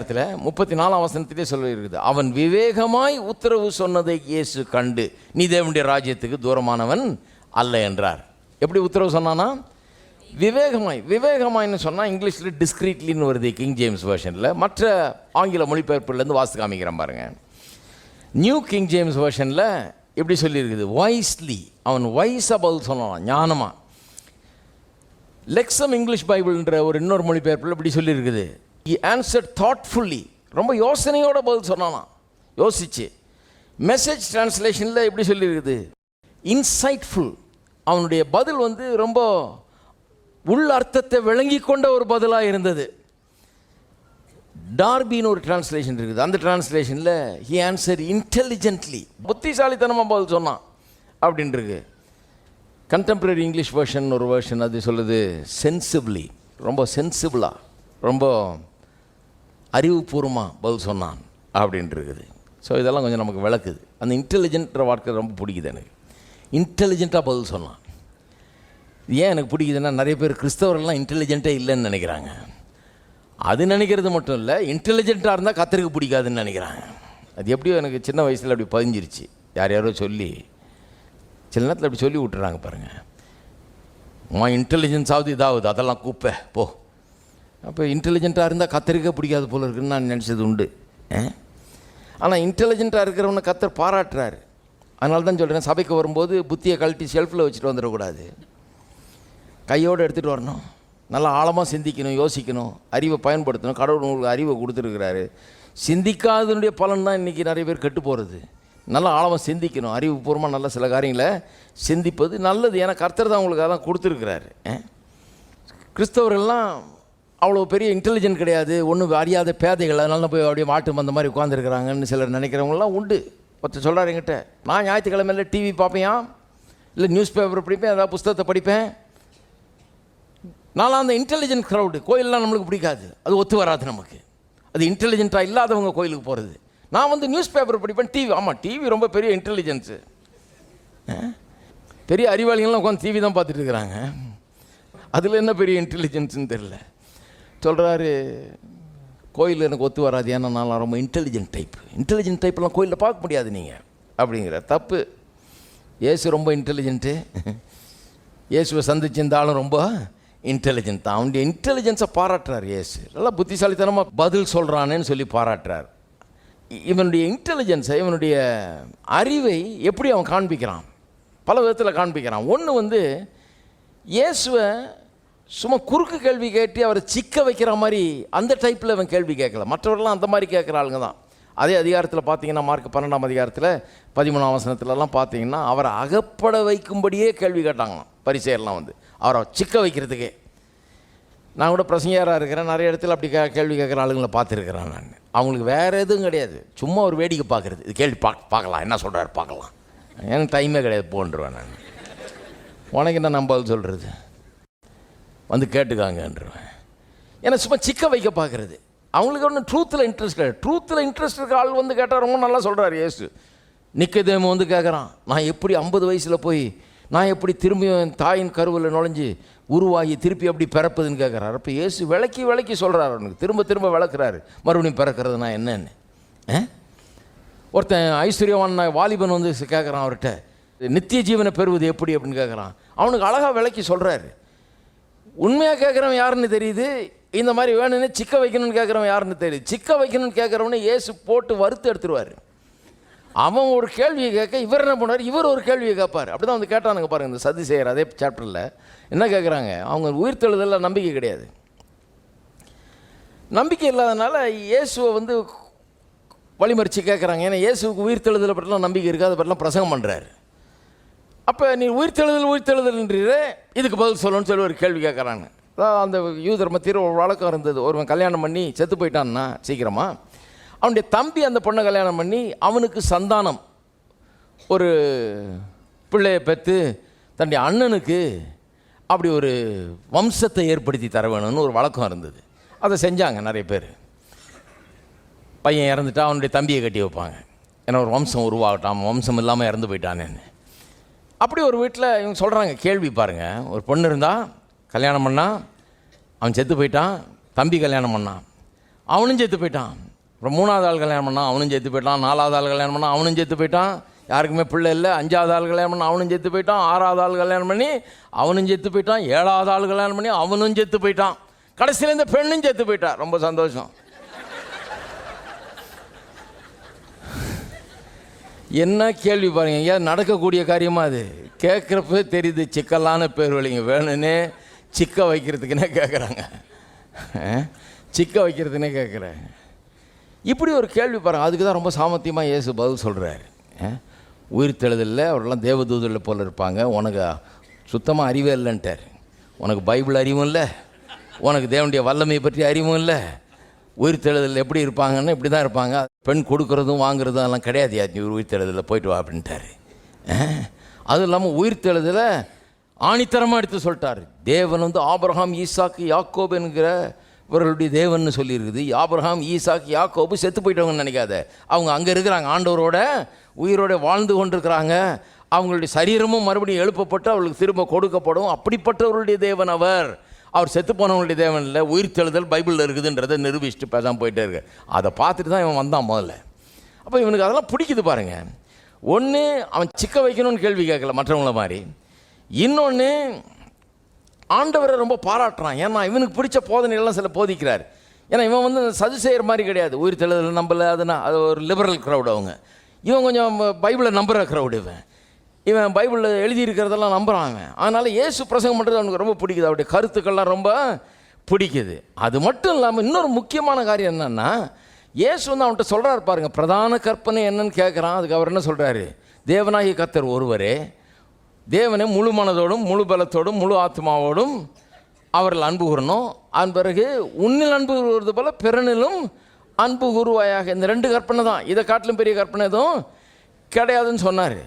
இடத்துல முப்பத்தி நாலாம் வசனத்திலே சொல்லியிருக்குது. அவன் விவேகமாய் உத்தரவு சொன்னதை இயேசு கண்டு நீ தேவனுடைய ராஜ்யத்துக்கு தூரமானவன் அல்ல என்றார். எப்படி உத்தரவு சொன்னானா? விவேகமாய் விவேகமாய்னு சொன்னால் இங்கிலீஷில் டிஸ்கிரீட்லின்னு வருது கிங் ஜேம்ஸ் வேர்ஷனில் மற்ற ஆங்கில மொழிபெயர்ப்புலேருந்து வாசித்து காமிக்கிறேன் பாருங்க. நியூ கிங் ஜேம்ஸ் வேர்ஷனில் எப்படி சொல்லியிருக்குது? வாய்ஸ்லி அவன் வைஸாக அபவுல் சொன்னான் ஞானமாக லெக்ஸம் இங்கிலீஷ் பைபிள்ன்ற ஒரு இன்னொரு மொழிபெயர்ப்பில் இப்படி சொல்லியிருக்குது. இ ஆன்சர் தாட்ஃபுல்லி ரொம்ப யோசனையோட பதில் சொன்னானா யோசிச்சு. மெசேஜ் டிரான்ஸ்லேஷனில் எப்படி சொல்லியிருக்குது? இன்சைட்ஃபுல் அவனுடைய பதில் வந்து ரொம்ப உள் அர்த்தத்தை விளங்கி கொண்ட ஒரு பதிலாக இருந்தது. டார்பின்னு ஒரு டிரான்ஸ்லேஷன் இருக்குது. அந்த டிரான்ஸ்லேஷனில் ஹி ஆன்சர் இன்டெலிஜென்ட்லி புத்திசாலித்தனமாக பதில் சொன்னான். அப்படின்ட்டு கண்டெம்பரரி இங்கிலீஷ் வேர்ஷன் ஒரு வெர்ஷன் அது சொல்லுது சென்சிபிளி ரொம்ப சென்சிபிளாக ரொம்ப அறிவுபூர்வமாக பதில் சொன்னான் அப்படின்ட்டு இருக்குது ஸோ இதெல்லாம் கொஞ்சம் நமக்கு விளக்குது. அந்த இன்டெலிஜென்ட்ற வார்த்தை ரொம்ப பிடிக்குது எனக்கு. இன்டெலிஜென்ட்டாக பதில் சொன்னான். இது ஏன் எனக்கு பிடிக்குதுன்னா நிறைய பேர் கிறிஸ்தவர்கள்லாம் இன்டெலிஜென்ட்டே இல்லைன்னு நினைக்கிறாங்க. அது நினைக்கிறது மட்டும் இல்லை இன்டெலிஜென்ட்டாக இருந்தால் கத்தருக்கு பிடிக்காதுன்னு நினைக்கிறாங்க. அது எப்படியோ எனக்கு சின்ன வயசில் அப்படி பதிஞ்சிருச்சு. யார் யாரோ சொல்லி சில நேரத்தில் அப்படி சொல்லி விட்டுறாங்க பாருங்கள் உன் இன்டெலிஜென்ஸாவது இதாகுது அதெல்லாம் கூப்ப போ. அப்போ இன்டெலிஜென்ட்டாக இருந்தால் கத்தருக்கே பிடிக்காது போல இருக்குன்னு நான் நினச்சது உண்டு. ஆனால் இன்டெலிஜென்ட்டாக இருக்கிறவனை கத்தர் பாராட்டுறாரு. அதனால தான் சொல்கிறேன் சபைக்கு வரும்போது புத்தியை கழட்டி ஷெல்ஃபில் வச்சுட்டு வந்துடக்கூடாது. கையோடு எடுத்துகிட்டு வரணும். நல்லா ஆழமாக சிந்திக்கணும் யோசிக்கணும் அறிவை பயன்படுத்தணும். கடவுள் உங்களுக்கு அறிவை கொடுத்துருக்கிறாரு. சிந்திக்காதனுடைய பலன் தான் இன்றைக்கி நிறைய பேர் கெட்டு போகிறது நல்லா ஆழமாக சிந்திக்கணும். அறிவுபூர்வமாக நல்ல சில காரியங்களை சிந்திப்பது நல்லது. ஏன்னா கர்த்தர் தான் உங்களுக்கு அதான் கொடுத்துருக்கிறாரு. கிறிஸ்தவர்கள்லாம் அவ்வளோ பெரிய இன்டெலிஜென்ட் கிடையாது. ஒன்றும் அறியாத பேதைகள். அதனால போய் அப்படியே மாட்டு மந்த மாதிரி உட்காந்துருக்குறாங்கன்னு சிலர் நினைக்கிறவங்களாம் உண்டு. ஒருத்தர் சொல்கிறார் என்கிட்ட நான் ஞாயிற்றுக்கிழமையில் டிவி பார்ப்பேன் இல்லை நியூஸ் பேப்பர் படிப்பேன்? ஏதாவது புஸ்தகத்தை படிப்பேன்? நான்லாம் அந்த இன்டெலிஜென்ட் க்ரௌடு கோயிலெலாம் நம்மளுக்கு பிடிக்காது. அது ஒத்து வராது நமக்கு. அது இன்டெலிஜென்ட்டாக இல்லாதவங்க கோயிலுக்கு போகிறது நான் வந்து நியூஸ் பேப்பர் படிப்பேன் டிவி ஆமாம் டிவி ரொம்ப பெரிய இன்டெலிஜென்ஸு பெரிய அறிவாளிகள்லாம் உட்காந்து டிவி தான் பார்த்துட்டு இருக்கிறாங்க. அதில் என்ன பெரிய இன்டெலிஜென்ஸுன்னு தெரில சொல்கிறாரு கோயில் எனக்கு ஒத்து வராது. ஏன்னா நான் ரொம்ப இன்டெலிஜென்ட் டைப் இன்டெலிஜென்ட் டைப்லாம் கோயிலில் பார்க்க முடியாது நீங்கள் அப்படிங்கிற தப்பு. இயேசு ரொம்ப இன்டெலிஜென்ட்டு இயேசுவை சந்திச்சிருந்தாலும் ரொம்ப இன்டெலிஜென்ட் தான். அவனுடைய இன்டெலிஜென்ஸை பாராட்டுறார் இயேசு. நல்லா புத்திசாலித்தனமாக பதில் சொல்கிறானேன்னு சொல்லி பாராட்டுறார். இவனுடைய இன்டெலிஜென்ஸை இவனுடைய அறிவை எப்படி அவன் காண்பிக்கிறான்? பல விதத்தில் காண்பிக்கிறான். ஒன்று வந்து இயேசுவை சும்மா குறுக்கு கேள்வி கேட்டு அவரை சிக்க வைக்கிற மாதிரி அந்த டைப்பில் அவன் கேள்வி கேட்கல. மற்றவர்கள்லாம் அந்த மாதிரி கேட்குற ஆளுங்க தான். அதே அதிகாரத்தில் பார்த்தீங்கன்னா மார்க் பன்னெண்டாம் அதிகாரத்தில் பதிமூணாம் வசனத்துலலாம் பார்த்தீங்கன்னா அவரை அகப்பட வைக்கும்படியே கேள்வி கேட்டாங்களாம் பரிசெயர்லாம் வந்து. அவரை சிக்க வைக்கிறதுக்கே. நான் கூட பிரசங்கியாராக இருக்கிறேன் நிறைய இடத்துல அப்படி கே கேள்வி கேட்குற ஆளுங்களை பார்த்துருக்குறேன் நான். அவங்களுக்கு வேறு எதுவும் கிடையாது. சும்மா ஒரு வேடிக்கை பார்க்குறது. இது கேள்வி பார்க்க பார்க்கலாம். என்ன சொல்கிறாரு பார்க்கலாம். எனக்கு டைமே கிடையாது போன்றுவேன் நான். உனக்கு என்ன நம்ம சொல்கிறது வந்து கேட்டுக்காங்கன்றவன். ஏன்னா சும்மா சிக்க வைக்க பார்க்குறது. அவங்களுக்கு ஒன்றும் ட்ரூத்தில் இன்ட்ரெஸ்ட் கிடையாது. ட்ரூத்தில் இன்ட்ரெஸ்ட் இருக்க ஆள் வந்து கேட்டால் ரொம்ப நல்லா சொல்கிறார் ஏசு நிக்கதேம வந்து கேட்குறான் நான் எப்படி ஐம்பது வயசில் போய் நான் எப்படி திரும்பி என் தாயின் கருவில் நுழைஞ்சு உருவாகி திருப்பி எப்படி பிறப்பதுன்னு கேட்குறாரு அப்போ ஏசு விளக்கி விளக்கி சொல்கிறார் அவனுக்கு. திரும்ப திரும்ப விளக்குறாரு. மறுபடியும் பிறக்கிறதுனா என்னன்னு. ஆ? ஒருத்தன் ஐஸ்வர்யவான் வாலிபன் வந்து கேட்குறான் அவர்கிட்ட. நித்திய ஜீவனை பெறுவது எப்படி? அப்படின்னு கேட்குறான் அவனுக்கு அழகாக விளக்கி சொல்கிறாரு உண்மையாக கேட்குறவன் யாருன்னு தெரியுது? இந்த மாதிரி வேணும்னு சிக்க வைக்கணும்னு கேட்குறவன் யாருன்னு தெரியுது? சிக்க வைக்கணும்னு கேட்குறவனே இயேசு போட்டு வறுத்து எடுத்துருவார். அவன் ஒரு கேள்வியை கேட்க இவர் என்ன பண்ணுவார்? இவர் ஒரு கேள்வியை கேட்பார். அப்படி தான் வந்து கேட்டானுங்க பாருங்கள் இந்த சதி செய்கிற அதே சாப்டரில் என்ன கேட்குறாங்க அவங்க உயிர்த்தெழுதலில் நம்பிக்கை கிடையாது. நம்பிக்கை இல்லாதனால இயேசுவை வந்து வழிமறித்து கேட்குறாங்க ஏன்னா இயேசுவுக்கு உயிர்த்தெழுதலை பற்றிலாம் நம்பிக்கை இருக்குது அதை பற்றிலாம் பிரசங்கம் பண்ணுறாரு அப்போ நீ உயிர்த்தெழுதல் உயிர்த்தெழுதல்ன்றீரே இதுக்கு பதில் சொல்லணும்னு சொல்லி ஒரு கேள்வி கேட்குறாங்க அதாவது அந்த யூதர் மத்தியில் ஒரு வழக்கம் இருந்தது. ஒருவன் கல்யாணம் பண்ணி செத்து போயிட்டான்னா சீக்கிரமாக அவனுடைய தம்பி அந்த பொண்ணை கல்யாணம் பண்ணி அவனுக்கு சந்தானம். ஒரு பிள்ளையை பெற்று தன்னுடைய அண்ணனுக்கு அப்படி ஒரு வம்சத்தை ஏற்படுத்தி தர வேணும்னு ஒரு வழக்கம் இருந்தது. அதை செஞ்சாங்க நிறைய பேர். பையன் இறந்துட்டா அவனுடைய தம்பியை கட்டி வைப்பாங்க. ஏன்னா ஒரு வம்சம் உருவாகட்டான் வம்சம் இல்லாமல் இறந்து போயிட்டானேன்னு. அப்படி ஒரு வீட்டில் இவங்க சொல்கிறாங்க கேள்வி பாருங்கள் ஒரு பொண்ணு இருந்தால் கல்யாணம் பண்ணான் அவன் செத்து போயிட்டான் தம்பி கல்யாணம் பண்ணான் அவனும் செத்து போயிட்டான். அப்புறம் மூணாவது ஆள் கல்யாணம் பண்ணான் அவனும் செத்து போயிட்டான். நாலாவது ஆள் கல்யாணம் பண்ணான் அவனும் செத்து போயிட்டான். யாருக்குமே பிள்ளை இல்லை. அஞ்சாவது ஆள் கல்யாணம் பண்ணால் அவனும் செத்து போயிட்டான். ஆறாவது ஆள் கல்யாணம் பண்ணி அவனும் செத்து போயிட்டான். ஏழாவது ஆள் கல்யாணம் பண்ணி அவனும் செத்து போயிட்டான். கடைசியில் இந்த பெண்ணும் செத்து போயிட்டா. ரொம்ப சந்தோஷம். என்ன கேள்வி பாருங்க ஏன் நடக்கக்கூடிய காரியமாக அது? கேட்குறப்ப தெரியுது சிக்கலான பேர் வழிங்க வேணும்னே சிக்க வைக்கிறதுக்குன்னே கேட்குறாங்க சிக்க வைக்கிறதுனே கேட்குறேன் இப்படி ஒரு கேள்வி பாருங்க அதுக்கு தான் ரொம்ப சாமர்த்தியமாக இயேசு பதில் சொல்கிறாரு உயிர் தெழுதலில் அவரெல்லாம் தேவதூதரில் போல இருப்பாங்க. உனக்கு சுத்தமாக அறிவே இல்லைன்ட்டார். உனக்கு பைபிள் அறிவும் இல்லை. உனக்கு தேவனுடைய வல்லமையை பற்றி அறிவும் இல்லை. உயிர் தெழுதல் எப்படி இருப்பாங்கன்னு இப்படி தான் இருப்பாங்க. பெண் கொடுக்கறதும் வாங்குறதும் எல்லாம் கிடையாது. நீ உயிர் தெழுதலில் போயிட்டு வா அப்படின்ட்டாரு. அதுவும் இல்லாமல் உயிர் தெழுதலை ஆணித்தரமாக எடுத்து சொல்லிட்டார். தேவன் வந்து ஆபரஹாம் ஈசாக்கு யாக்கோப் என்கிற இவர்களுடைய தேவன்னு சொல்லியிருக்குது. ஆபிரகாம் ஈசாக்கு யாக்கோபு செத்து போயிட்டவங்கன்னு நினைக்காத. அவங்க அங்கே இருக்கிறாங்க ஆண்டவரோட உயிரோட வாழ்ந்து கொண்டிருக்கிறாங்க. அவங்களுடைய சரீரமும் மறுபடியும் எழுப்பப்பட்டு அவர்களுக்கு திரும்ப கொடுக்கப்படும். அப்படிப்பட்டவருடைய தேவன் அவர். அவர் செத்து போனவங்களுடைய தேவன் இல்லை உயிர் தெழுதல் பைபிளில் இருக்குதுன்றதை நிரூபிச்சுட்டு பேசாமல் போயிட்டே இருக்கு. அதை பார்த்துட்டு தான் இவன் வந்தான் முதல்ல. அப்போ இவனுக்கு அதெல்லாம் பிடிக்குது பாருங்கள் ஒன்று அவன் சிக்க வைக்கணும்னு கேள்வி கேட்கல மற்றவங்கள மாதிரி. இன்னொன்று ஆண்டவரை ரொம்ப பாராட்டுறான். ஏன்னா இவனுக்கு பிடிச்ச போதனைகள்லாம் சில போதிக்கிறார். ஏன்னா இவன் வந்து சது செய்கிற மாதிரி கிடையாது. உயிர் தெழுதல் நம்பலை அதுனா அது ஒரு லிபரல் க்ரௌட் அவங்க. இவன் கொஞ்சம் பைபிளை நம்புகிற க்ரௌடு இவன். இவன் பைபிளில் எழுதியிருக்கிறதெல்லாம் நம்புகிறான் அவன் அதனால் இயேசு பிரசங்கம் பண்ணுறது அவனுக்கு ரொம்ப பிடிக்குது. அவருடைய கருத்துக்கள்லாம் ரொம்ப பிடிக்குது. அது மட்டும் இல்லாமல் இன்னொரு முக்கியமான காரியம் என்னென்னா இயேசு வந்து அவன்கிட்ட சொல்கிறாரு பாருங்கள் பிரதான கற்பனை என்னன்னு கேட்குறான் அதுக்கு அவர் என்ன சொல்கிறாரு தேவனாகி கத்தர் ஒருவரே தேவனை முழு மனதோடும் முழு பலத்தோடும் முழு ஆத்மாவோடும் அவர்கள் அன்பு கூறணும். அதன் பிறகு உன்னில் அன்பு கூறுவது போல பிறனிலும் அன்பு கூறுவாயாக. இந்த ரெண்டு கற்பனை தான். இதை காட்டிலும் பெரிய கற்பனை எதுவும் கிடையாதுன்னு சொன்னார்.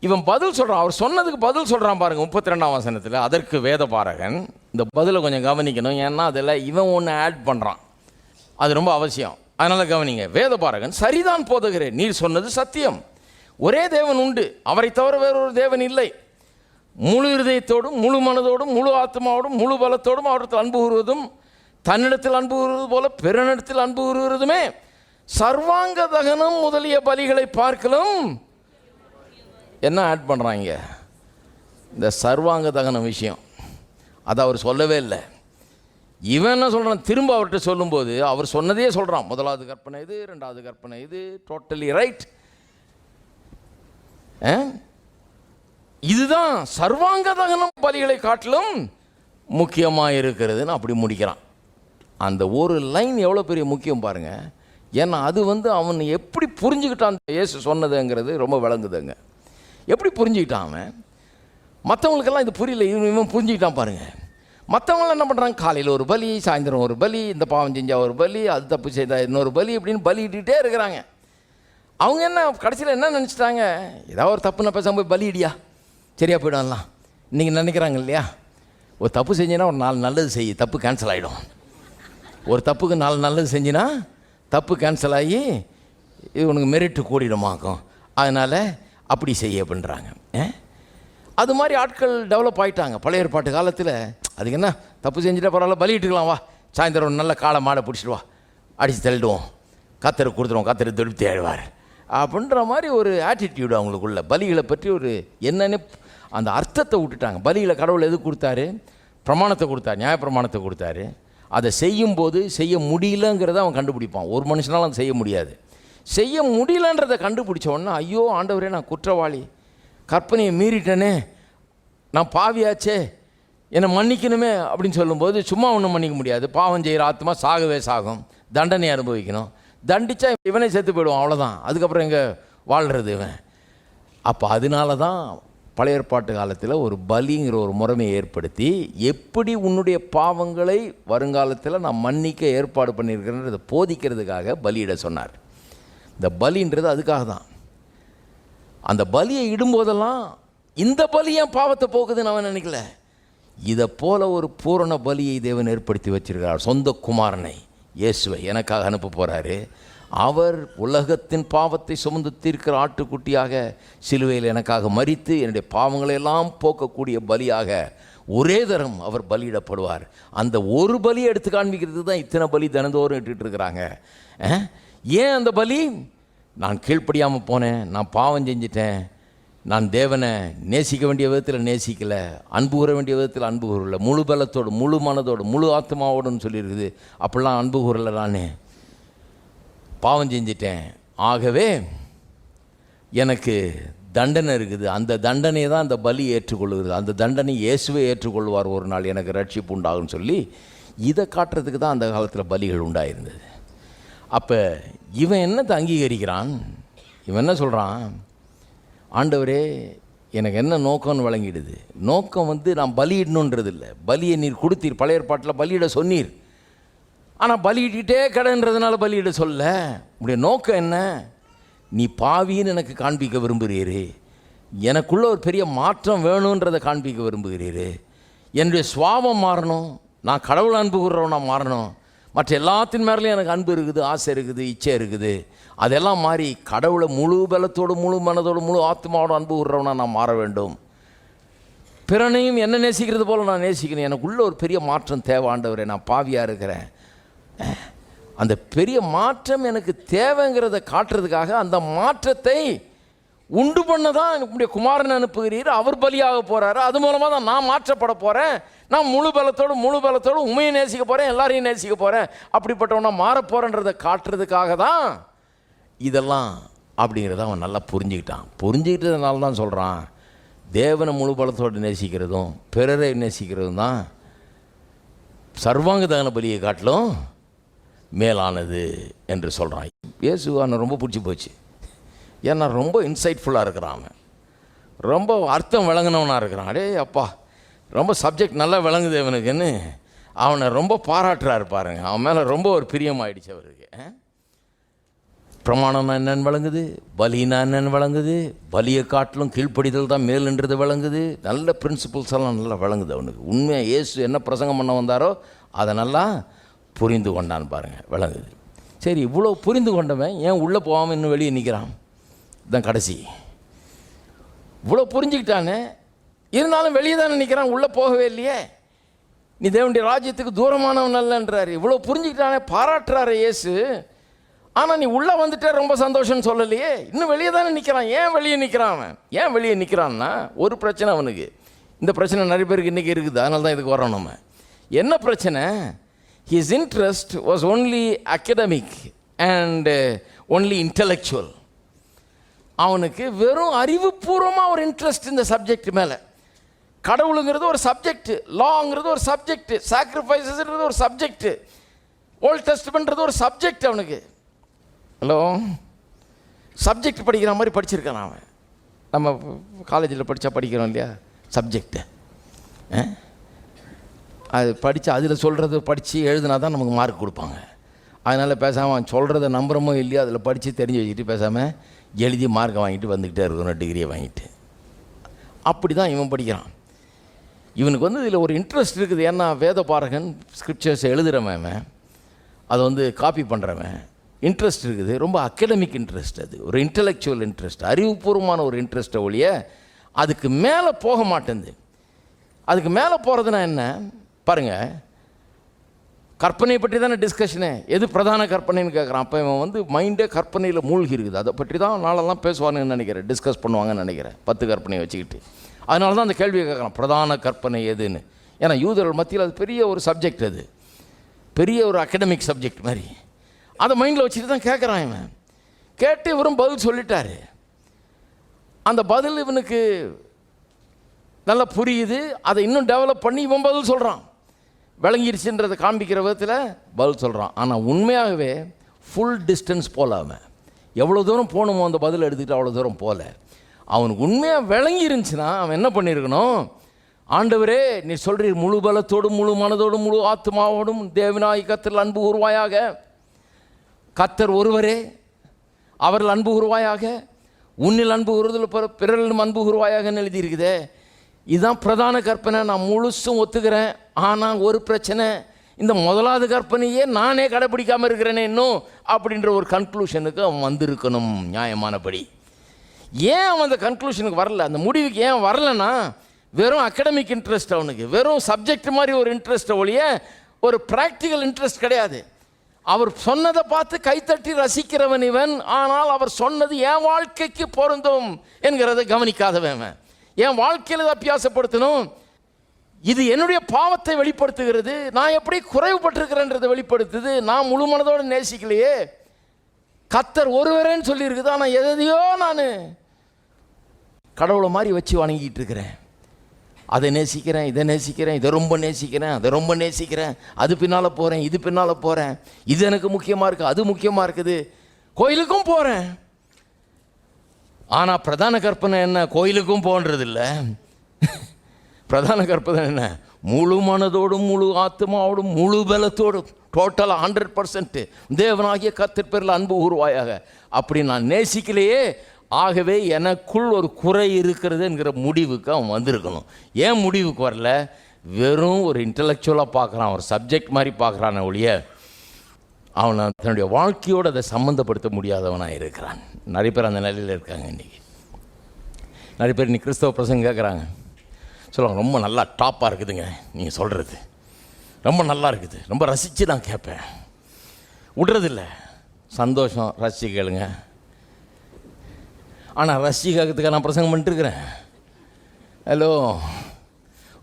இவன் பதில் சொல்கிறான் அவர் சொன்னதுக்கு பதில் சொல்கிறான் பாருங்க முப்பத்தி ரெண்டாம் வசனத்தில். அதற்கு வேத பாரகன் இந்த பதிலை கொஞ்சம் கவனிக்கணும். ஏன்னா அதில் இவன் ஒன்று ஆட் பண்ணுறான் அது ரொம்ப அவசியம். அதனால் கவனிங்க வேத பாரகன் சரிதான் போதுகிறேன் நீர் சொன்னது சத்தியம். ஒரே தேவன் உண்டு. அவரை தவிர வேறொரு தேவன் இல்லை. முழு இருதயத்தோடும் முழு மனதோடும் முழு ஆத்மாவோடும் முழு பலத்தோடும் அவரிடத்தில் அன்பு கூறுவதும் தன்னிடத்தில் அன்பு கூறுவது போல பிறனிடத்தில் அன்பு கூறுவதுமே சர்வாங்க தகனம் முதலிய பலிகளை பார்க்கலும் என்ன ஆட் பண்ணுறாங்க இந்த சர்வாங்க தகனம் விஷயம். அதை அவர் சொல்லவே இல்லை. இவன் என்ன சொல்கிறான் திரும்ப அவர்கிட்ட சொல்லும்போது அவர் சொன்னதே சொல்கிறான் முதலாவது கற்பனை இது ரெண்டாவது கற்பனை இது டோட்டலி ரைட் இதுதான் சர்வாங்க தகனம் பலிகளை காட்டிலும் முக்கியமாக இருக்கிறதுன்னு அப்படி முடிக்கிறான். அந்த ஒரு லைன் எவ்வளோ பெரிய முக்கியம் பாருங்க. ஏன்னா அது வந்து அவன் எப்படி புரிஞ்சுக்கிட்டான்? இயேசு சொன்னதுங்கிறது ரொம்ப விளங்குதுங்க. எப்படி புரிஞ்சுக்கிட்டான் அவன்? மற்றவங்களுக்கெல்லாம் இது புரியல இவன் இவன் புரிஞ்சுக்கிட்டான் பாருங்கள் மற்றவங்களாம் என்ன பண்ணுறாங்க காலையில் ஒரு பலி சாயந்தரம் ஒரு பலி இந்த பாவம் செஞ்சால் ஒரு பலி அது தப்பு செய்தால் இன்னொரு பலி இப்படின்னு பலியிட்டுட்டே இருக்கிறாங்க. அவங்க என்ன கடைசியில் என்ன நினச்சிட்டாங்க? ஏதாவது ஒரு தப்பு நான் பேசாமல் போய் பலியிடியா? சரியா போயிடும்லாம் இன்றைக்கி நினைக்கிறாங்க இல்லையா? ஒரு தப்பு செஞ்சினா ஒரு நாலு நல்லது செய் தப்பு கேன்சல் ஆகிடும் ஒரு தப்புக்கு நாலு நல்லது செஞ்சினா தப்பு கேன்சல் ஆகி இது உனக்கு மெரிட்டு கூடிடுமாக்கும். அதனால் அப்படி செய்ய அப்படின்றாங்க அது மாதிரி ஆட்கள் டெவலப் ஆகிட்டாங்க பழைய ஏற்பாட்டு காலத்தில் அதுக்கு என்ன? தப்பு செஞ்சுட்டா பரவாயில்ல பலியிட்டுக்கலாம் வா. சாயந்தரம் நல்ல காலை மாடை பிடிச்சிட்டு வா. அடித்து தள்ளிடுவோம். கத்தரை கொடுத்துருவோம் கத்தரை திருப்தி ஆழ்வார் அப்படின்ற மாதிரி ஒரு ஆட்டிடியூடு அவங்களுக்குள்ள. பலிகளை பற்றி ஒரு என்னன்னு அந்த அர்த்தத்தை விட்டுட்டாங்க. பலிகளை கடவுள் எது கொடுத்தாரு? பிரமாணத்தை கொடுத்தாரு நியாயப்பிரமாணத்தை கொடுத்தாரு. அதை செய்யும்போது செய்ய முடியலங்கிறத அவன் கண்டுபிடிப்பான். ஒரு மனுஷனாலும் அதை செய்ய முடியாது. செய்ய முடியலன்றதை கண்டுபிடிச்ச உடனே ஐயோ ஆண்டவரே நான் குற்றவாளி. கற்பனையை மீறிட்டேனே. நான் பாவியாச்சே. என்னை மன்னிக்கணுமே அப்படின்னு சொல்லும்போது சும்மா ஒன்றும் மன்னிக்க முடியாது. பாவம் செய்கிற ஆத்மா சாகவே சாகும். தண்டனை அனுபவிக்கணும். தண்டிச்சா இவனே செத்து போயிடுவான் அவ்வளோதான் அதுக்கப்புறம் இங்கே வாழ்கிறது இவன்? அப்போ அதனால தான் பழைய ஏற்பாட்டு காலத்தில் ஒரு பலிங்கிற ஒரு முறைமையை ஏற்படுத்தி எப்படி உன்னுடைய பாவங்களை வருங்காலத்தில் நான் மன்னிக்க ஏற்பாடு பண்ணியிருக்கிறேன்றதை போதிக்கிறதுக்காக பலியிட சொன்னார். இந்த பலின்றது அதுக்காக தான் அந்த பலியை இடும்போதெல்லாம் இந்த பலி பாவத்தை போக்குதுன்னு அவன் நினைக்கல. இதை போல ஒரு பூரண பலியை தேவன் ஏற்படுத்தி வச்சிருக்கிறார். சொந்த குமாரனை இயேசுவை எனக்காக அனுப்ப போகிறாரு அவர் உலகத்தின் பாவத்தை சுமந்து தீர்க்கிற ஆட்டுக்குட்டியாக சிலுவையில் எனக்காக மறித்து என்னுடைய பாவங்களை எல்லாம் போக்கக்கூடிய பலியாக ஒரே தரம் அவர் பலியிடப்படுவார். அந்த ஒரு பலியை எடுத்து காண்பிக்கிறது தான் இத்தனை பலி தினந்தோறும் இட்டுட்டு இருக்கிறாங்க. ஏன் அந்த பலி? நான் கீழ்ப்படியாமல் போனேன் நான் பாவம் செஞ்சிட்டேன். நான் தேவனை நேசிக்க வேண்டிய விதத்தில் நேசிக்கலை அன்பு கூற வேண்டிய விதத்தில் அன்பு கூறல. முழு பலத்தோடு முழு மனதோடு முழு ஆத்மாவோடுன்னு சொல்லியிருக்குது அப்படிலாம் அன்பு கூறலை நான். பாவம் செஞ்சிட்டேன். ஆகவே எனக்கு தண்டனை இருக்குது. அந்த தண்டனையை தான் அந்த பலி ஏற்றுக்கொள்கிறது அந்த தண்டனை இயேசுவே ஏற்றுக்கொள்வார் ஒரு நாள் எனக்கு ரட்சிப்பு உண்டாகும்னு சொல்லி இதை காட்டுறதுக்கு தான் அந்த காலத்தில் பலிகள் உண்டாயிருந்தது. அப்போ இவன் என்னத்தை அங்கீகரிக்கிறான்? இவன் என்ன சொல்கிறான் ஆண்டவரே எனக்கு என்ன நோக்கம்னு வழங்கிடுது? நோக்கம் வந்து நான் பலியிடணுன்றது இல்லை பலியை நீர் கொடுத்தீர். பழைய ஏற்பாட்டில் பலியிட சொன்னீர். ஆனால் பலியிட்டே கடன்றதுனால பலியிட சொல்ல. உடைய நோக்கம் என்ன? நீ பாவின்னு எனக்கு காண்பிக்க விரும்புகிறீரு. எனக்குள்ள ஒரு பெரிய மாற்றம் வேணுன்றதை காண்பிக்க விரும்புகிறீரு. என்னுடைய சுவாபம் மாறணும். நான் கடவுள் அன்பு கூறுறவனா மாறணும். மற்ற எல்லாத்தின் மேலேயும் எனக்கு அன்பு இருக்குது ஆசை இருக்குது இச்சை இருக்குது. அதெல்லாம் மாறி கடவுளை முழு பலத்தோடு முழு மனதோடு முழு ஆத்மாவோட அன்பு கூறுறவனா நான் மாற வேண்டும். பிறனையும் என்ன நேசிக்கிறது போல நான் நேசிக்கிறேன். எனக்குள்ளே ஒரு பெரிய மாற்றம் தேவை ஆண்டவரே நான் பாவியாக இருக்கிறேன். அந்த பெரிய மாற்றம் எனக்கு தேவைங்கிறத காட்டுறதுக்காக அந்த மாற்றத்தை உண்டு பண்ண தான் உங்களுடைய குமாரன் அனுப்புகிறீர் அவர் பலியாக போகிறாரு அது மூலமாக தான் நான் மாற்றப்பட போகிறேன் நான் முழு பலத்தோடு முழு பலத்தோடு உண்மையை நேசிக்க போகிறேன் எல்லாரையும் நேசிக்க போகிறேன் அப்படிப்பட்டவனா மாறப் போகிறேன்றதை காட்டுறதுக்காக தான் இதெல்லாம் அப்படிங்கிறத அவன் நல்லா புரிஞ்சுக்கிட்டான். புரிஞ்சுக்கிட்டதுனால தான் சொல்கிறான் தேவனை முழு பலத்தோடு நேசிக்கிறதும் பிறரை நேசிக்கிறதும் தான் சர்வாங்க தகன பலியை காட்டிலும் மேலானது என்று சொல்கிறான் இயேசுவான ரொம்ப பிடிச்சி போச்சு. ஏன்னா ரொம்ப இன்சைட்ஃபுல்லாக இருக்கிறான் அவன். ரொம்ப அர்த்தம் விளங்கினவனாக இருக்கிறான். அடே அப்பா ரொம்ப சப்ஜெக்ட் நல்லா விளங்குது இவனுக்குன்னு அவனை ரொம்ப பாராட்டுறாரு பாருங்க. அவன் மேலே ரொம்ப ஒரு பிரியமாயிடுச்சு அவருக்கு. ஆ? பிரமாணம்னா என்னென்னு விளங்குது? பலினா என்னென்னு விளங்குது? பலியை காட்டிலும் கீழ்ப்படிதல் தான் மேலுன்றது விளங்குது. நல்ல பிரின்சிபல்ஸ் எல்லாம் நல்லா விளங்குது அவனுக்கு. உண்மையாக இயேசு என்ன பிரசங்கம் பண்ண வந்தாரோ அதை நல்லா புரிந்து கொண்டான் பாருங்க. விளங்குது. சரி இவ்வளோ புரிந்து கொண்டவன் ஏன் உள்ளே போகாமல் இன்னும் வெளியே நிற்கிறான் தான் கடைசி. இவ்வளோ புரிஞ்சுக்கிட்டானே? இருந்தாலும் வெளியே தானே நிற்கிறான் உள்ளே போகவே இல்லையே? நீ தேவனுடைய ராஜ்யத்துக்கு தூரமானவன் அல்லன்றாரு. இவ்வளோ புரிஞ்சுக்கிட்டானே பாராட்டுறாரு இயேசு. ஆனால் நீ உள்ளே வந்துட்டே ரொம்ப சந்தோஷம்னு சொல்லலையே? இன்னும் வெளியே தானே நிற்கிறான் ஏன் வெளியே நிற்கிறான் அவன்? ஏன் வெளியே நிற்கிறான்னா ஒரு பிரச்சனை அவனுக்கு. இந்த பிரச்சனை நிறைய பேருக்கு இன்றைக்கி இருக்குது. அதனால தான் இதுக்கு வரோம் நம்ம. என்ன பிரச்சனை? His interest was only academic and only intellectual அவனுக்கு வெறும் அறிவுபூர்வமாக ஒரு இன்ட்ரெஸ்ட் இந்த சப்ஜெக்ட் மேலே. கடவுளுங்கிறது ஒரு சப்ஜெக்ட் லாங்கிறது ஒரு சப்ஜெக்ட் சாக்ரிஃபைசஸ்ன்றது ஒரு சப்ஜெக்ட் ஓல்ட் டெஸ்ட்மெண்ட்றது ஒரு சப்ஜெக்ட் அவனுக்கு. ஹலோ சப்ஜெக்ட் படிக்கிற மாதிரி படிச்சிருக்கான் அவன். நம்ம காலேஜில் படித்தா படிக்கிறோம் இல்லையா? சப்ஜெக்டு அது படித்து அதில் சொல்கிறது படித்து எழுதுனா தான் நமக்கு மார்க் கொடுப்பாங்க. அதனால் பேசாமல் அவன் சொல்கிறத நம்புறமோ இல்லையோ அதில் படித்து தெரிஞ்சு வச்சுட்டு பேசாமல் எழுதி மார்க்கை வாங்கிட்டு வந்துக்கிட்டே இருக்கணும் டிகிரியை வாங்கிட்டு. அப்படி தான் இவன் படிக்கிறான். இவனுக்கு வந்து இதில் ஒரு இன்ட்ரெஸ்ட் இருக்குது. ஏன்னா வேத பாரகன் ஸ்கிரிப்சர்ஸ் எழுதுகிறவன் அவன். அதை வந்து காப்பி பண்ணுறவன் இன்ட்ரெஸ்ட் இருக்குது. ரொம்ப அகடமிக் இன்ட்ரெஸ்ட் அது. ஒரு இன்டலெக்சுவல் இன்ட்ரெஸ்ட் அறிவுபூர்வமான ஒரு இன்ட்ரெஸ்ட்டை ஒழிய அதுக்கு மேலே போக மாட்டேங்குது. அதுக்கு மேலே போகிறதுனா என்ன? பாருங்கள் கற்பனை பற்றி தானே டிஸ்கஷனு எது பிரதான கற்பனைன்னு கேட்குறான் அப்போ இவன் வந்து மைண்டே கற்பனையில் மூழ்கி இருக்குது அதை பற்றி தான் நாளெல்லாம் பேசுவானுங்கன்னு நினைக்கிறேன். டிஸ்கஸ் பண்ணுவாங்கன்னு நினைக்கிறேன். பத்து கற்பனையை வச்சுக்கிட்டு. அதனால தான் அந்த கேள்வியை கேட்குறான் பிரதான கற்பனை எதுன்னு? ஏன்னா யூதர்கள் மத்தியில் அது பெரிய ஒரு சப்ஜெக்ட் அது. பெரிய ஒரு அகடமிக் சப்ஜெக்ட் மாதிரி. அதை மைண்டில் வச்சுட்டு தான் கேட்குறான் இவன். கேட்டு இவரும் பதில் சொல்லிட்டாரு. அந்த பதில் இவனுக்கு நல்லா புரியுது. அதை இன்னும் டெவலப் பண்ணி இவன் பதில் சொல்கிறான் விளங்கிருச்சுன்றதை காண்பிக்கிற விதத்தில் பதில் சொல்கிறான் ஆனால் உண்மையாகவே ஃபுல் டிஸ்டன்ஸ் போகலாமல் அவன். எவ்வளோ தூரம் போகணுமோ அந்த பதில் எடுத்துக்கிட்டு அவ்வளோ தூரம் போகல அவனுக்கு உண்மையாக விளங்கி இருந்துச்சுன்னா அவன் என்ன பண்ணியிருக்கணும் ஆண்டவரே நீ சொல்கிறீர் முழு பலத்தோடும் முழு மனதோடும் முழு ஆத்மாவோடும் தேவனாய் கத்தர் அன்பு உருவாயாக கத்தர் ஒருவரே அவர்கள் அன்பு உருவாயாக உன்னில் அன்பு உறுதல் பிறரிலும் அன்பு உருவாயாகன்னு எழுதியிருக்குதே. இதுதான் பிரதான கற்பனை. நான் முழுசும் ஒத்துக்கிறேன். ஆனால் ஒரு பிரச்சனை இந்த முதலாவது கற்பனையே நானே கடைப்பிடிக்காமல் இருக்கிறேனே இன்னும் அப்படின்ற ஒரு கன்க்ளூஷனுக்கு அவன் வந்திருக்கணும் நியாயமானபடி. ஏன் அவன் அந்த கன்க்ளூஷனுக்கு வரல? அந்த முடிவுக்கு ஏன் வரலன்னா வெறும் அகடமிக் இன்ட்ரெஸ்ட் அவனுக்கு வெறும் சப்ஜெக்ட் மாதிரி ஒரு இன்ட்ரெஸ்ட் ஒழிய ஒரு ப்ராக்டிக்கல் இன்ட்ரெஸ்ட் கிடையாது. அவர் சொன்னதை பார்த்து கைத்தட்டி ரசிக்கிறவன் இவன் ஆனால் அவர் சொன்னது என் வாழ்க்கைக்கு பொருந்தும் என்கிறத கவனிக்காதவன் என் வாழ்க்கையில் இதை அபியாசப்படுத்தணும். இது என்னுடைய பாவத்தை வெளிப்படுத்துகிறது. நான் எப்படி குறைவுபட்டிருக்கிறேன்றதை வெளிப்படுத்துது. நான் முழு மனதோடு நேசிக்கலையே. கத்தர் ஒருவரேன்னு சொல்லியிருக்குது ஆனால் எதையோ நான் கடவுளை மாதிரி வச்சு வணங்கிட்டு இருக்கிறேன் அதை நேசிக்கிறேன் இதை நேசிக்கிறேன் இதை ரொம்ப நேசிக்கிறேன் அதை ரொம்ப நேசிக்கிறேன். அது பின்னால் போகிறேன் இது பின்னால் போகிறேன் இது எனக்கு முக்கியமாக இருக்குது அது முக்கியமாக இருக்குது. கோயிலுக்கும் போகிறேன் ஆனால் பிரதான கற்பனை என்ன? கோயிலுக்கும் போன்றதில்ல. பிரதான கற்பனை என்ன? முழு மனதோடும் முழு ஆத்மாவோடும் முழு பலத்தோடும் டோட்டலாக ஹண்ட்ரட் பர்சன்ட்டு தேவனாகிய கத்திற்பேரில் அன்பு உருவாயாக அப்படி நான் நேசிக்கலையே. ஆகவே எனக்குள் ஒரு குறை இருக்கிறது என்கிற முடிவுக்கு அவன் வந்திருக்கணும். ஏன் முடிவுக்கு வரல? வெறும் ஒரு இன்டலெக்சுவலாக பார்க்குறான் ஒரு சப்ஜெக்ட் மாதிரி பார்க்குறான ஒழிய அவனை தன்னுடைய வாழ்க்கையோடு அதை சம்மந்தப்படுத்த முடியாதவனாக இருக்கிறான். நிறைய பேர் அந்த நிலையில் இருக்காங்க இன்றைக்கி நிறைய பேர் இன்னைக்கு கிறிஸ்தவ பிரசங்க கேட்குறாங்க சொல்லுவாங்க ரொம்ப நல்லா டாப்பாக இருக்குதுங்க நீங்கள் சொல்கிறது ரொம்ப நல்லா இருக்குது. ரொம்ப ரசித்து நான் கேட்பேன். விடுறதில்ல. சந்தோஷம் ரசித்து கேளுங்க. ஆனால் ரசித்து கேட்கறதுக்காக நான் பிரசங்கம் பண்ணிட்டுருக்கிறேன். ஹலோ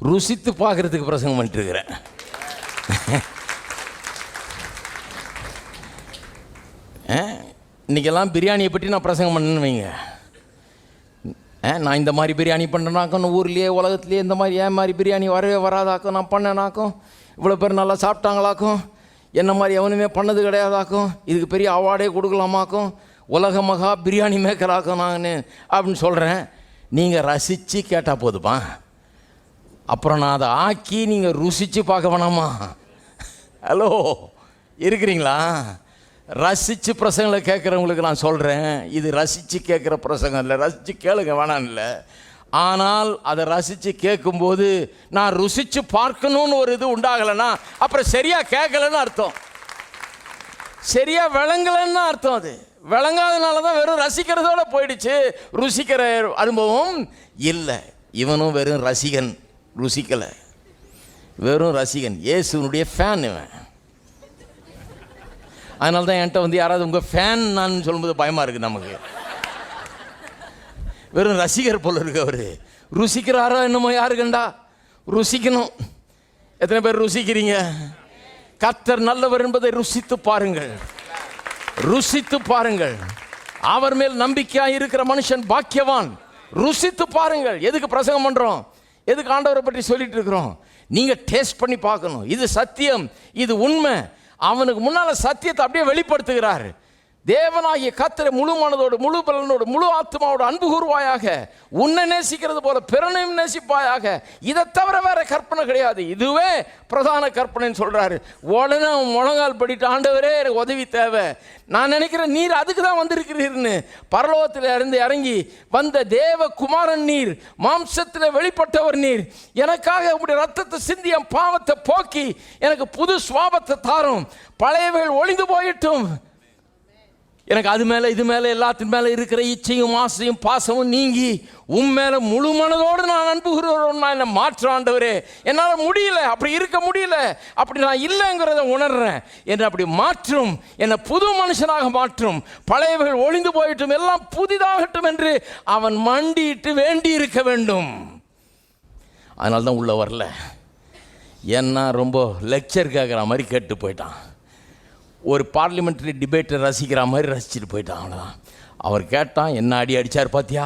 ருசித்து பார்க்குறதுக்கு பிரசங்கம் பண்ணிட்டுருக்கிறேன். இன்றைக்கெல்லாம் பிரியாணியை பற்றி நான் பிரசங்கம் பண்ணேன்னு வைங்க. ஆ, நான் இந்த மாதிரி பிரியாணி பண்ணுறேனாக்கும் ஊர்லேயே உலகத்துலேயே இந்த மாதிரி ஏன் மாதிரி பிரியாணி வரவே வராதாக்கும் நான் பண்ணேனாக்கும் இவ்வளோ பேர் நல்லா சாப்பிட்டாங்களாக்கும் என்ன மாதிரி எவனுமே பண்ணது கிடையாதாக்கும் இதுக்கு பெரிய அவார்டே கொடுக்கலாமாக்கும் உலக மகா பிரியாணி மேக்கராக்கும் நான் அப்படின்னு சொல்கிறேன் நீங்கள் ரசித்து கேட்டால் போதுமா? அப்புறம் நான் அதை ஆக்கி நீங்கள் ருசித்து பார்க்க வேணாமா? ஹலோ இருக்கிறீங்களா? ரசித்து பிரசங்களை கேட்குறவங்களுக்கு நான் சொல்கிறேன் இது ரசித்து கேட்குற பிரசங்கம் இல்லை. ரசித்து கேளுங்க வேணாம் இல்லை. ஆனால் அதை ரசித்து கேட்கும்போது நான் ருசித்து பார்க்கணும்னு ஒரு இது உண்டாகலைன்னா அப்புறம் சரியாக கேட்கலன்னு அர்த்தம். சரியாக விளங்கலைன்னு அர்த்தம் அது. விளங்காதனால தான் வெறும் ரசிக்கிறதோட போயிடுச்சு. ருசிக்கிற அனுபவம் இல்லை. இவனும் வெறும் ரசிகன் ருசிக்கலை. வெறும் ரசிகன். இயேசுனுடைய ஃபேன் இவன். அதனால தான் என்கிட்ட வந்து யாராவது உங்கள் ஃபேன் நான் சொல்லும்போது பயமாக இருக்குது நமக்கு. வெறும் ரசிகர் போல இருக்கு அவர். ருசிக்கிறாரோ என்னமோ யாரு கண்டா? ருசிக்கணும். எத்தனை பேர் ருசிக்கிறீங்க? கர்த்தர் நல்லவர் என்பதை ருசித்து பாருங்கள். ருசித்து பாருங்கள். அவர் மேல் நம்பிக்கையாக இருக்கிற மனுஷன் பாக்கியவான். ருசித்து பாருங்கள். எதுக்கு பிரசங்கம் பண்ணுறோம் எதுக்கு ஆண்டவரை பற்றி சொல்லிட்டு இருக்கிறோம்? நீங்கள் டேஸ்ட் பண்ணி பார்க்கணும். இது சத்தியம். இது உண்மை. அவனுக்கு முன்னால் சத்தியத்தை அப்படியே வெளிப்படுத்துகிறாரு. தேவனாகிய கத்திர முழு மனதோடு முழு பலனோடு முழு ஆத்மாவோடு அன்பு கூறுவாயாக. உன்னை நேசிக்கிறது போல பிறனையும் நேசிப்பாயாக. இதை தவிர வேற கற்பனை கிடையாது. இதுவே பிரதான கற்பனைன்னு சொல்றாரு. உடனே அவன் முழங்கால் படிட்டு ஆண்டவரே எனக்கு உதவி தேவை. நான் நினைக்கிறேன் நீர் அதுக்கு தான் வந்திருக்கிறீர்னு. பரலோகத்தில் இருந்து இறங்கி வந்த தேவ குமாரன் நீர் மாம்சத்தில் வெளிப்பட்டவர் நீர் எனக்காக உங்களுடைய ரத்தத்தை சிந்தி என் பாவத்தை போக்கி எனக்கு புது சுவாபத்தை தாரும். பழையவைகள் ஒளிந்து போயிட்டும். எனக்கு அது மேலே இது மேலே எல்லாத்தின் மேலே இருக்கிற இச்சையும் ஆசையும் பாசமும் நீங்கி உன் மேலே முழு மனதோடு நான் அன்புகிறோம் நான் என்னை மாற்ற ஆண்டவரே. என்னால் முடியல. அப்படி இருக்க முடியல. அப்படி நான் இல்லைங்கிறத உணர்றேன். என்னை அப்படி மாற்றும். என்னை புது மனுஷனாக மாற்றும். பழையவர்கள் ஒளிந்து போயிட்டும். எல்லாம் புதிதாகட்டும் என்று அவன் மண்டிட்டு வேண்டி இருக்க வேண்டும். அதனால தான் உள்ளே வரல. ஏன்னா ரொம்ப லெக்சர் கேட்குற மாதிரி கேட்டு போயிட்டான். ஒரு பார்லிமெண்ட்ரி டிபேட்டை ரசிக்கிற மாதிரி ரசிச்சுட்டு போயிட்டான் அவ்வளோதான் அவர் கேட்டான் என்ன அடி அடிச்சார் பார்த்தியா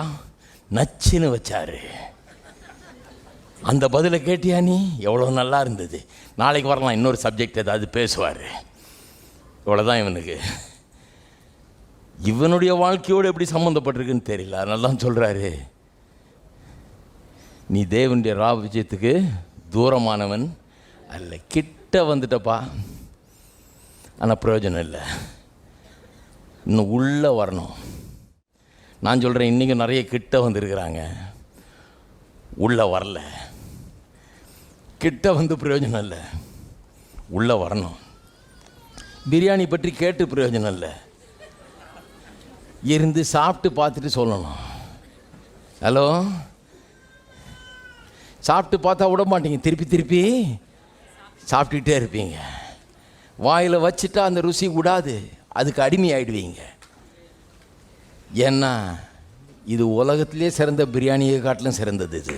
நச்சுன்னு வச்சார். அந்த பதிலை கேட்டியா நீ? எவ்வளோ நல்லா இருந்தது. நாளைக்கு வரலாம் இன்னொரு சப்ஜெக்ட் ஏதாவது பேசுவார். இவ்வளோதான் இவனுக்கு. இவனுடைய வாழ்க்கையோடு எப்படி சம்மந்தப்பட்டிருக்குன்னு தெரியல. அதனால தான் சொல்கிறாரு நீ தேவனுடைய ரா விஜயத்துக்கு தூரமானவன் அல்ல. கிட்ட வந்துட்டப்பா. ஆனால் பிரயோஜனம் இல்லை. இன்னும் உள்ளே வரணும். நான் சொல்கிறேன் இன்றைக்கும் நிறைய கிட்ட வந்துருக்கிறாங்க. உள்ளே வரல. கிட்ட வந்து பிரயோஜனம் இல்லை. உள்ளே வரணும். பிரியாணி பற்றி கேட்டு பிரயோஜனம் இல்லை. இருந்து சாப்பிட்டு பார்த்துட்டு சொல்லணும். ஹலோ? சாப்பிட்டு பார்த்தா விட மாட்டீங்க. திருப்பி திருப்பி சாப்பிட்டுக்கிட்டே இருப்பீங்க. வாயில் வச்சுட்டா அந்த ருசி விடாது அதுக்கு அடிமையாயிடுவீங்க ஏன்னா இது உலகத்திலே சிறந்த பிரியாணியை காட்டிலும் சிறந்தது இது.